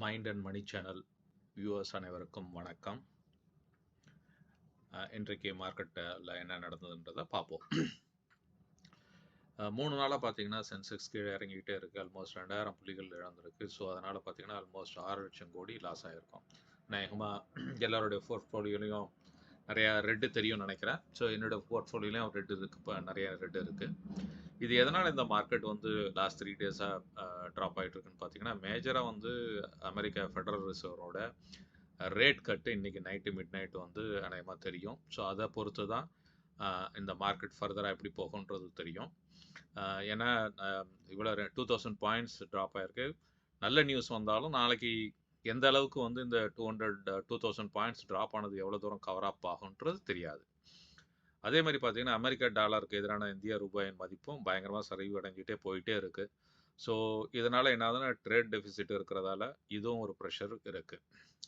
Mind and money channel viewers அனைவருக்கும் வணக்கம். இன்றைக்கு மார்க்கெட்டில் என்ன நடந்ததுன்றதை பார்ப்போம். மூணு நாளாக பார்த்தீங்கன்னா சென்செக்ஸ் கீழே இறங்கிக்கிட்டே இருக்குது ஆல்மோஸ்ட் ரெண்டாயிரம் புள்ளிகள் இழந்திருக்கு. ஸோ அதனால் பார்த்தீங்கன்னா ஆல்மோஸ்ட் ஆறு லட்சம் கோடி லாஸ் ஆகிருக்கும் நேகமாக எல்லாருடைய போர்ட்ஃபோலியோலையும் நிறையா ரெட்டு தெரியும்னு நினைக்கிறேன். ஸோ என்னோட போர்ட்ஃபோலியோலையும் ரெட் இருக்குது இப்போ நிறைய ரெட் இருக்குது இது எதனால் இந்த மார்க்கெட் வந்து லாஸ்ட் த்ரீ டேஸாக ட்ராப் ஆகிட்டு இருக்குன்னு பார்த்தீங்கன்னா மேஜராக வந்து அமெரிக்கா ஃபெடரல் ரிசர்வரோட ரேட் கட்டு இன்றைக்கி நைட்டு மிட் நைட்டு வந்து அநேகமாக தெரியும். ஸோ அதை பொறுத்து தான் இந்த மார்க்கெட் ஃபர்தராக எப்படி போகுன்றது தெரியும். ஏன்னா இவ்வளோ டூ தௌசண்ட் பாயிண்ட்ஸ் ட்ராப் ஆகிருக்கு நல்ல நியூஸ் வந்தாலும் நாளைக்கு எந்த அளவுக்கு வந்து இந்த two hundred two thousand points drop ஆனது எவ்வளோ தூரம் கவர் அப் ஆகுன்றது தெரியாது. அதே மாதிரி பார்த்தீங்கன்னா அமெரிக்கா டாலருக்கு எதிரான இந்திய ரூபாயின் மதிப்பும் பயங்கரமாக சரிவு அடைஞ்சிட்டே போயிட்டே இருக்குது ஸோ இதனால் என்னதுன்னா ட்ரேட் டெஃபிசிட் இருக்கிறதால இதுவும் ஒரு ப்ரெஷர் இருக்குது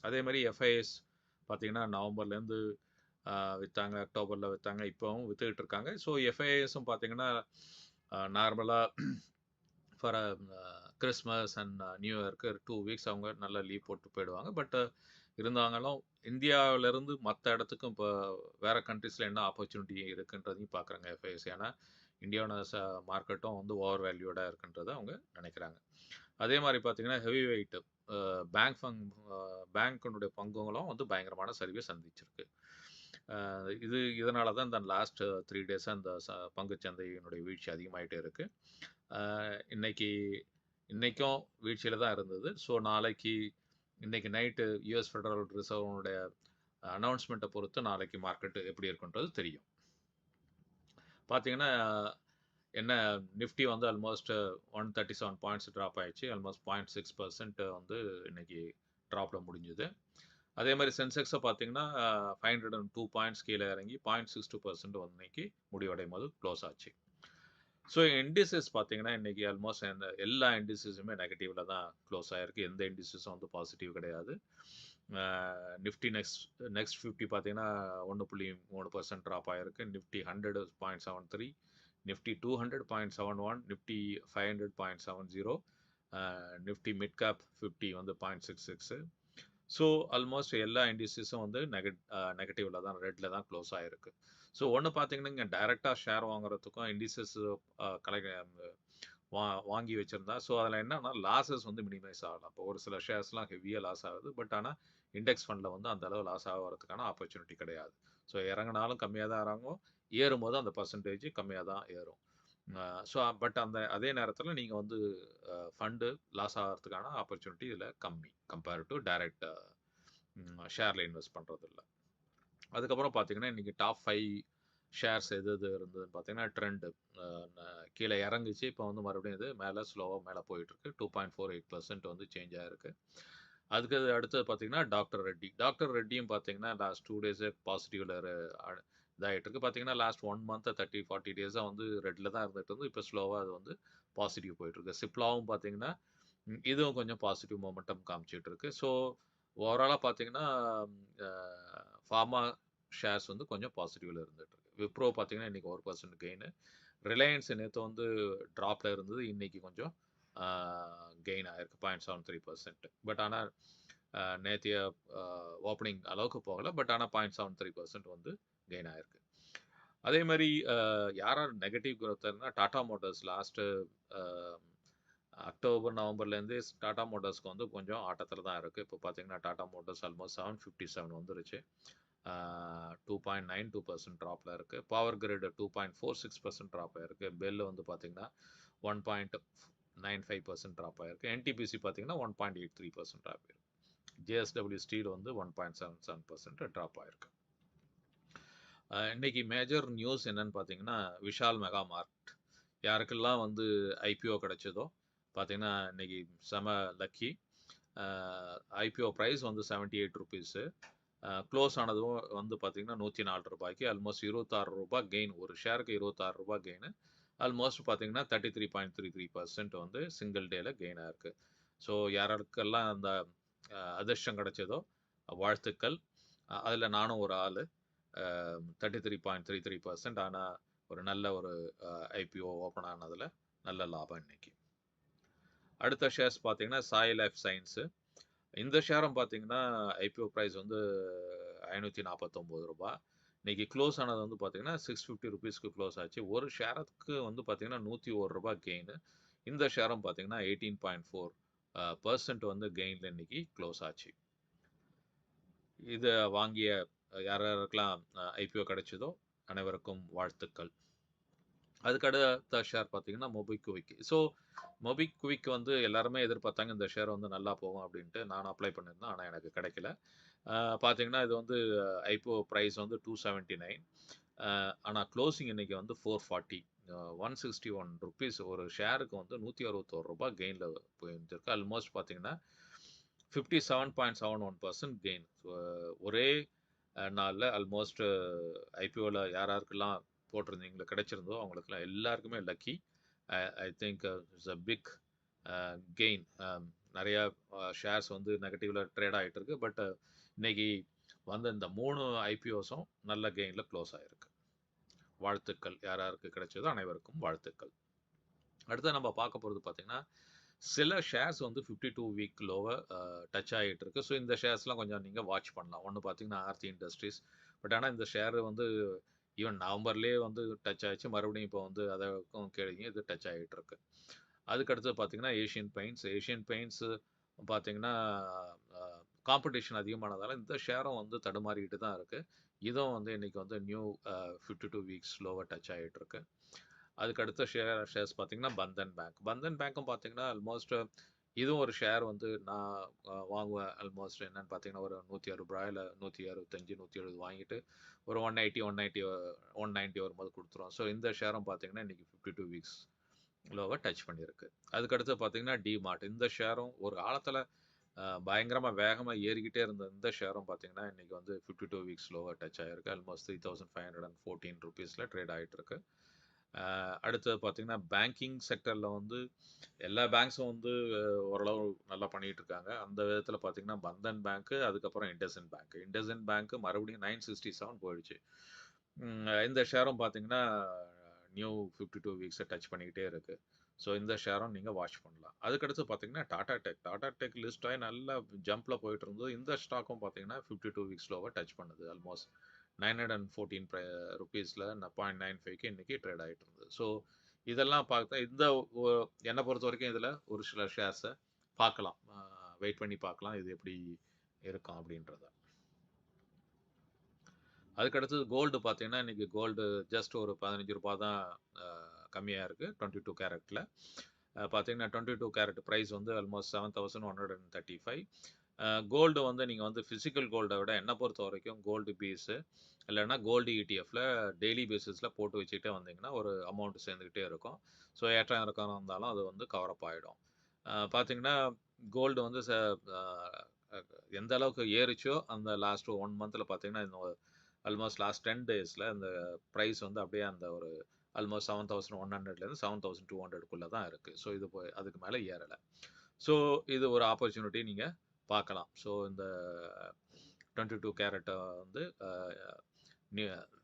அதே மாதிரி எஃப்ஐஎஸ் பார்த்தீங்கன்னா நவம்பர்லேருந்து விற்றாங்க அக்டோபரில் விற்றாங்க இப்போவும் வித்துக்கிட்டு இருக்காங்க. ஸோ எஃப்ஐஎஸும் பார்த்தீங்கன்னா நார்மலாக ஃபார் கிறிஸ்மஸ் அண்ட் நியூ இயர்க்கு டூ வீக்ஸ் அவங்க நல்லா லீவ் போட்டு போயிடுவாங்க. பட் இருந்தாங்களும். இந்தியாவிலேருந்து மற்ற இடத்துக்கும் இப்போ வேறு கண்ட்ரீஸில் என்ன ஆப்பர்ச்சுனிட்டி இருக்குன்றதையும் பார்க்குறாங்க எஃப்ஐஎஸ் ஏன்னா இந்தியாவோட ச மார்க்கெட்டும் வந்து ஓவர் வேல்யூடாக இருக்குன்றதை அவங்க நினைக்கிறாங்க. அதே மாதிரி பார்த்தீங்கன்னா ஹெவி வெயிட்டு பேங்க் ஃபங் பேங்க்கினுடைய பங்குகளும் வந்து பயங்கரமான சரிவை சந்திச்சிருக்கு. இது இதனால தான் இந்த லாஸ்ட் த்ரீ டேஸாக இந்த ச பங்குச்சந்தையினுடைய வீழ்ச்சி அதிகமாகிட்டே இருக்குது இன்றைக்கி இன்னைக்கு வீழ்ச்சியில் தான் இருந்தது. ஸோ நாளைக்கு இன்றைக்கி நைட்டு யூஎஸ் ஃபெடரல் ரிசர்வனுடைய அனௌன்ஸ்மெண்ட்டை பொறுத்து நாளைக்கு மார்க்கெட்டு எப்படி இருக்குன்றது தெரியும். பார்த்தீங்கன்னா என்ன நிஃப்டி வந்து almost one thirty seven points drop ஆயிடுச்சு ஆல்மோஸ்ட் பாயிண்ட் சிக்ஸ் பர்சன்ட் வந்து இன்னைக்கு ட்ராப்பில் முடிஞ்சுது. அதே மாதிரி சென்செக்ஸை பார்த்தீங்கன்னா five hundred and two points கீழே இறங்கி பாயிண்ட் சிக்ஸ் டூ பர்சன்ட் வந்து இன்னைக்கு முடிவடையும் போது க்ளோஸ் ஆச்சு. ஸோ இண்டிசஸ் பார்த்தீங்கன்னா இன்றைக்கி ஆல்மோஸ்ட் எந்த எல்லா இண்டிசஸுமே நெகட்டிவில் தான் க்ளோஸ் ஆகிருக்கு எந்த இண்டிசஸும் வந்து பாசிட்டிவ் கிடையாது. நிஃப்டி நெக்ஸ்ட் நெக்ஸ்ட் ஃபிஃப்டி பார்த்தீங்கன்னா ஒன்று புள்ளி மூணு பர்சன்ட் ட்ராப் ஆகிருக்கு Nifty hundred point seven three Nifty two hundred point seven one Nifty five hundred point seven zero Nifty mid cap fifty வந்து point six six so almost எல்லா இண்டிசஸும் வந்து nugget நெகட்டிவில் தான் ரெட்டில் தான் க்ளோஸ் ஆகிருக்கு ஸோ ஒன்று பார்த்தீங்கன்னா இங்கே டைரெக்டாக ஷேர் வாங்குறதுக்கும் இண்டிசஸ் கலை வா வாங்கி வச்சுருந்தா ஸோ அதில் என்னன்னா லாஸஸ் வந்து மினிமைஸ் ஆகலாம். இப்போ ஒரு சில ஷேர்ஸ்லாம் ஹெவியாக லாஸ் ஆகுது. பட் ஆனால் இண்டெக்ஸ் ஃபண்டில் வந்து அந்த அளவு லாஸ் ஆகிறதுக்கான ஆப்பர்ச்சுனிட்டி கிடையாது. ஸோ இறங்கினாலும் கம்மியாக தான் இறங்கும். ஏறும்போது அந்த பர்சன்டேஜ் கம்மியாக தான் ஏறும். ஸோ பட் அந்த அதே நேரத்தில் நீங்கள் வந்து ஃபண்டு லாஸ் ஆகிறதுக்கான ஆப்பர்ச்சுனிட்டி இதில் கம்மி. கம்பேர் டு டைரக்ட் ஷேரில் இன்வெஸ்ட் பண்ணுறதில்ல அதுக்கப்புறம் பார்த்தீங்கன்னா இன்றைக்கி டாப் ஃபைவ் ஷேர்ஸ் எது எது இருந்ததுன்னு பார்த்தீங்கன்னா ட்ரெண்டு கீழே இறங்குச்சு. இப்போ வந்து மறுபடியும் இது மேலே ஸ்லோவாக மேலே போயிட்டுருக்கு. Two point four eight percent வந்து சேஞ்ச் ஆகிருக்கு அதுக்கு அடுத்தது பார்த்தீங்கன்னா டாக்டர் ரெட்டி. டாக்டர் ரெட்டியும் பார்த்தீங்கன்னா லாஸ்ட் டூ டேஸே பாசிட்டிவில் இதாகிட்டு இருக்கு பார்த்தீங்கன்னா last one month thirty forty டேஸாக வந்து ரெட்டில் தான் இருந்துட்டு இருந்து இப்போ ஸ்லோவாக அது வந்து பாசிட்டிவ் போயிட்டுருக்கு. சிப்லாவும் பார்த்தீங்கன்னா இதுவும் கொஞ்சம் பாசிட்டிவ் மொமெண்டம் காமிச்சிட்டு இருக்கு ஸோ ஓவராலாக பார்த்தீங்கன்னா ஃபார்மா ஷேர்ஸ் வந்து கொஞ்சம் பாசிட்டிவில் இருந்துட்டு இருக்கு. விப்ரோ பார்த்தீங்கன்னா இன்னைக்கு ஒரு பர்சன்ட் கெயின் ரிலையன்ஸ் நேற்று வந்து ட்ராப்பில் இருந்தது. இன்னைக்கு கொஞ்சம் கெயின் ஆயிருக்கு. Point seven three percent but ஆனால் நேத்திய ஓப்பனிங் அளவுக்கு போகல. பட் ஆனால் பாயிண்ட் செவன் த்ரீ பர்சன்ட் வந்து கெயின் ஆயிருக்கு. அதே மாதிரி அஹ், யார் யார் negative growth Tata Motors last October நவம்பர்லேருந்து Tata மோட்டார்ஸ்க்கு வந்து கொஞ்சம் ஆட்டத்தில் தான் இருக்குது இப்போ பார்த்தீங்கன்னா Tata Motors almost seven fifty seven வந்துருச்சு two point nine two percent ட்ராப்பில் இருக்குது Power Grid two point four six percent drop ஆயிருக்கு. பெல் வந்து பார்த்தீங்கன்னா one point nine five percent drop ஆயிருக்கு. என்டிபிசி பார்த்தீங்கன்னா one point eight three percent drop ஆயிருக்கு. JSW steel வந்து one point seven seven percent drop ஆகிருக்கு இன்றைக்கி இன்னைக்கு மேஜர் நியூஸ் என்னன்னு பார்த்தீங்கன்னா விஷால் மெகா மார்ட் யாருக்கெல்லாம் வந்து ஐபிஓ கிடச்சதோ பார்த்தீங்கன்னா இன்னைக்கு செம லக்கி ஐபிஓ ப்ரைஸ் வந்து செவன்ட்டி எயிட் ருபீஸு க்ளோஸ் ஆனதும் வந்து பார்த்தீங்கன்னா நூற்றி நாலு ரூபாய்க்கு ஆல்மோஸ்ட் இருபத்தாறு ரூபாய் கெயின் ஒரு ஷேருக்கு இருபத்தாறு ரூபாய் கெயின் ஆல்மோஸ்ட் பார்த்தீங்கன்னா thirty three point three three percent வந்து சிங்கிள் டேல கெயினாக இருக்குது ஸோ யாராருக்கெல்லாம் அந்த அதிர்ஷ்டம் கிடைச்சதோ வாழ்த்துக்கள். அதில் நானும் ஒரு ஆள். Thirty three point three three percent ஆனால் ஒரு நல்ல ஒரு ஐபிஓ ஓப்பன் ஆனதில் நல்ல லாபம் இன்னைக்கு. அடுத்த ஷேர்ஸ் பார்த்தீங்கன்னா சாய் லைஃப் சயின்ஸு இந்த ஷேரும் பார்த்தீங்கன்னா, ஐபிஓ ப்ரைஸ் வந்து ஐநூற்றி நாற்பத்தொம்போது ரூபா இன்றைக்கி க்ளோஸ் ஆனது வந்து பார்த்தீங்கன்னா, சிக்ஸ் ஃபிஃப்டி ருபீஸ்க்கு க்ளோஸ் ஆச்சு. ஒரு ஷேருக்கு வந்து பார்த்தீங்கன்னா, நூற்றி ஒரு ரூபா கெயின். இந்த ஷேரும் பார்த்தீங்கன்னா, எயிட்டீன் பாயிண்ட் ஃபோர் பர்சன்ட் வந்து கெயினில் இன்னைக்கு க்ளோஸ் ஆச்சு. இதை வாங்கிய யார் யாருக்கெல்லாம் ஐபிஓ கிடைச்சதோ, அனைவருக்கும் வாழ்த்துக்கள். அதுக்கு அடுத்த ஷேர் பார்த்தீங்கன்னா, மொபிக்விக் ஸோ மொபிக்விக் வந்து எல்லாருமே எதிர்பார்த்தாங்க, இந்த ஷேர் வந்து நல்லா போகும் அப்படின்ட்டு. நான் அப்ளை பண்ணியிருந்தேன். ஆனால் எனக்கு கிடைக்கல. பார்த்தீங்கன்னா, இது வந்து ஐபிஓ ப்ரைஸ் வந்து டூ செவன்ட்டி நைன் ஆனா க்ளோசிங் இன்னைக்கு வந்து four forty one sixty one rupees ஒரு ஷேருக்கு வந்து நூற்றி அறுபத்தோரு ரூபாய் கெயினில் போயிருந்துருக்கு ஆல்மோஸ்ட் பார்த்தீங்கன்னா, 57.71% கெயின். ஒரே நாளில் அல்மோஸ்ட் ஆல்மோஸ்ட் யார் யாருக்கெல்லாம் போட்டிருந்தீங்களோ, கிடைச்சிருந்தோ அவங்களுக்குலாம் எல்லாருக்குமே lucky. I I think it's a big gain. Uh shares வந்து நெகட்டிவ்ல ட்ரேட் ஆகிட்டு இருக்கு. பட் uh, இன்னைக்கு வந்த இந்த மூணு ஐபிஓஸும் நல்ல கெயினில் க்ளோஸ் ஆயிருக்கு. வாழ்த்துக்கள். யார் யாருக்கு கிடைச்சதோ அனைவருக்கும் வாழ்த்துக்கள். அடுத்து நம்ம பார்க்க போகிறது பார்த்தீங்கன்னா, சில ஷேர்ஸ் வந்து 52 வீக் லோவை டச் ஆகிட்டு இருக்கு. ஸோ இந்த ஷேர்ஸ்லாம் கொஞ்சம் நீங்கள் வாட்ச் பண்ணலாம். ஒன்று பார்த்தீங்கன்னா, ஆர்த்தி இண்டஸ்ட்ரீஸ். பட் ஆனால் இந்த ஷேர் வந்து ஈவன் நவம்பர்லேயே வந்து டச் ஆகிடுச்சு மறுபடியும் இப்போ வந்து அதற்கும் கேளுங்க இது டச் ஆகிட்டு இருக்கு. அதுக்கு அடுத்து பார்த்தீங்கன்னா, ஏஷியன் பெயிண்ட்ஸ். ஏஷியன் பெயிண்ட்ஸ் பார்த்தீங்கன்னா, காம்படிஷன் அதிகமானதால இந்த ஷேரும் வந்து தடுமாறிக்கிட்டு தான் இருக்குது இதுவும் வந்து இன்றைக்கி வந்து நியூ ஃபிஃப்டி டூ வீக்ஸ் ஸ்லோவாக டச் ஆகிட்டு இருக்கு. அதுக்கு அடுத்த ஷேர் ஷேர்ஸ் பார்த்தீங்கன்னா, பந்தன் பேங்க். பந்தன் பேங்க்கும் பார்த்தீங்கன்னா, ஆல்மோஸ்ட் இதுவும் ஒரு ஷேர் வந்து நான் வாங்குவேன். ஆல்மோஸ்ட் என்னன்னு பார்த்தீங்கன்னா, ஒரு நூற்றி அறுபதுரூபா இல்லை நூற்றி அறுபத்தஞ்சு நூற்றி எழுபது வாங்கிட்டு ஒரு 180, 190 190 வரும்போது கொடுத்துருவோம் ஸோ இந்த ஷேரும் பார்த்தீங்கன்னா, இன்னைக்கு 52 வீக்ஸ் லோவை டச் பண்ணியிருக்கு. அதுக்கடுத்து பார்த்தீங்கன்னா, டிமார்ட். இந்த ஷேரும் ஒரு காலத்தில் பயங்கரமாக வேகமாக ஏறிக்கிட்டே இருந்த இந்த ஷேரும் பார்த்தீங்கன்னா, இன்னைக்கு வந்து 52 வீக்ஸ் லோவாக டச் ஆகிருக்கு ஆல்மோஸ்ட் ரூ. 3514ல ட்ரேட் ஆகிட்டு இருக்கு. அடுத்தது பார்த்தீங்கன்னா, பேங்கிங் செக்டரில் வந்து எல்லா பேங்க்ஸும் வந்து ஓரளவு நல்லா பண்ணிட்டு இருக்காங்க. அந்த விதத்தில் பார்த்தீங்கன்னா, பந்தன் பேங்க், அதுக்கப்புறம் இண்டசன் பேங்க். இண்டஸ்இண்ட் பேங்க்கு மறுபடியும் 967 போயிடுச்சு. இந்த ஷேரும் பார்த்தீங்கன்னா, நியூ 52 வீக்ஸ டச் பண்ணிக்கிட்டே இருக்கு. ஸோ இந்த ஷேரும் நீங்க வாட்ச் பண்ணலாம். அதுக்கடுத்து பார்த்தீங்கன்னா, Tata Tech. Tata Tech list ஆகி நல்லா ஜம்ப்ல போயிட்டு இருந்தது. இந்த ஸ்டாக்கும் பார்த்தீங்கன்னா, 52 வீக்ஸ் லோவ டச் பண்ணுது. ஆல்மோஸ்ட் 914 பிர ரூப்பீஸ்ல 0.95க்கு இன்னைக்கு ட்ரேட் ஆகிட்டு இருந்தது. ஸோ இதெல்லாம் பார்த்தா இந்த என்னை பொறுத்த வரைக்கும் இதில் ஒரு சில ஷேர்ஸை பார்க்கலாம். வெயிட் பண்ணி பார்க்கலாம். இது எப்படி இருக்கும் அப்படின்றத. அதுக்கு அடுத்தது கோல்டு பார்த்தீங்கன்னா, இன்னைக்கு கோல்டு ஜஸ்ட் ஒரு பதினஞ்சு ரூபா தான் கம்மியாக இருக்குது இருக்கு. 22 கேரட்ல. அ பார்த்தீங்கன்னா, 22 கேரட் ப்ரைஸ் வந்து ஆல்மோஸ்ட் 7135. அ கோல்டு வந்து நீங்கள் வந்து ஃபிசிக்கல் கோல்டை விட என்ன பொறுத்தவரைக்கும் கோல்டு பீஸு இல்லைன்னா கோல்டு இடிஎஃப்ல டெய்லி பேசிஸில் போட்டு வச்சுக்கிட்டே வந்தீங்கன்னா, ஒரு அமௌண்ட் சேர்ந்துக்கிட்டே இருக்கும். ஸோ ஏற்றம் இறக்கம் இருந்தாலும் அது வந்து கவர் அப் ஆகிடும் பார்த்தீங்கன்னா, கோல்டு வந்து ச எந்த அளவுக்கு ஏறுச்சோ, அந்த லாஸ்ட் ஒன் மந்தில் பார்த்தீங்கன்னா, இந்த ஆல்மோஸ்ட் லாஸ்ட் டென் டேஸில் இந்த ப்ரைஸ் வந்து அப்படியே அந்த ஒரு ஆல்மோஸ்ட் 7100லேருந்து 7200க்குள்ள தான் இருக்குது ஸோ இது போய் அதுக்கு மேலே ஏறலை. ஸோ இது ஒரு ஆப்பர்ச்சுனிட்டி நீங்கள் பார்க்கலாம். ஸோ இந்த டுவெண்ட்டி டூ கேரட்டை வந்து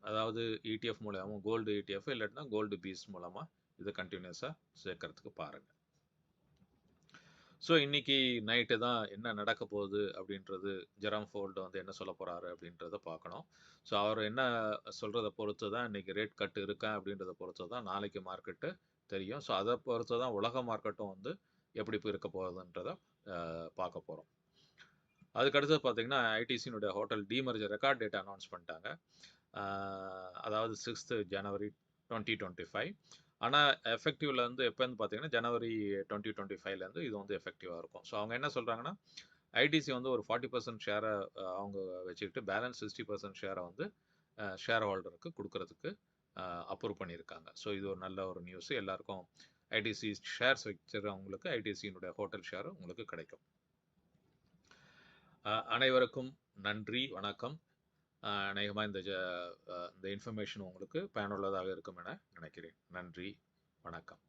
அதாவது இடிஎஃப் மூலயமா கோல்டு இடிஎஃப் இல்லாட்டினா கோல்டு பீஸ் மூலமாக இதை கண்டினியூஸாக சேர்க்கறதுக்கு பாருங்கள் ஸோ இன்னைக்கு நைட்டு தான் என்ன நடக்க போகுது அப்படின்றது ஜெரம் ஃபோல்டு வந்து என்ன சொல்லப் போகிறாரு அப்படின்றத பார்க்கணும். ஸோ அவர் என்ன சொல்கிறத பொறுத்து தான் இன்றைக்கி ரேட் கட் இருக்கா அப்படின்றத பொறுத்து தான் நாளைக்கு மார்க்கெட்டு தெரியும். ஸோ அதை பொறுத்து தான் உலக மார்க்கெட்டும் வந்து எப்படி இருக்க போகுதுன்றத பார்க்க போகிறோம் அதுக்கு அடுத்தது பார்த்தீங்கன்னா, ஐடிசியினுடைய hotel demerger record date announce பண்ணிட்டாங்க. அதாவது சிக்ஸ்த்து ஜனவரி டுவெண்ட்டி டுவெண்ட்டி ஃபைவ் ஆனால் எஃபெக்டிவ்ல வந்து எப்பன்னு பார்த்தீங்கன்னா, ஜனவரி 2025லேருந்து இது வந்து எஃபெக்டிவாக இருக்கும். ஸோ அவங்க என்ன சொல்கிறாங்கன்னா ஐடிசி வந்து ஒரு ஃபார்ட்டி பர்சன்ட் ஷேரை அவங்க வச்சுக்கிட்டு பேலன்ஸ் சிக்ஸ்டி பர்சன்ட் ஷேரை வந்து ஷேர் ஹோல்டருக்கு கொடுக்கறதுக்கு அப்ரூவ் பண்ணியிருக்காங்க. ஸோ இது ஒரு நல்ல ஒரு நியூஸ். எல்லாருக்கும் ஐடிசி ஷேர்ஸ் வச்சிருக்கவங்களுக்கு ஐடிசியினுடைய ஹோட்டல் ஷேர் உங்களுக்கு கிடைக்கும். அனைவருக்கும் நன்றி, வணக்கம். அநேகமாக இந்த ஜ இந்த இன்ஃபர்மேஷன் உங்களுக்கு பயனுள்ளதாக இருக்கும் என நினைக்கிறேன். நன்றி, வணக்கம்.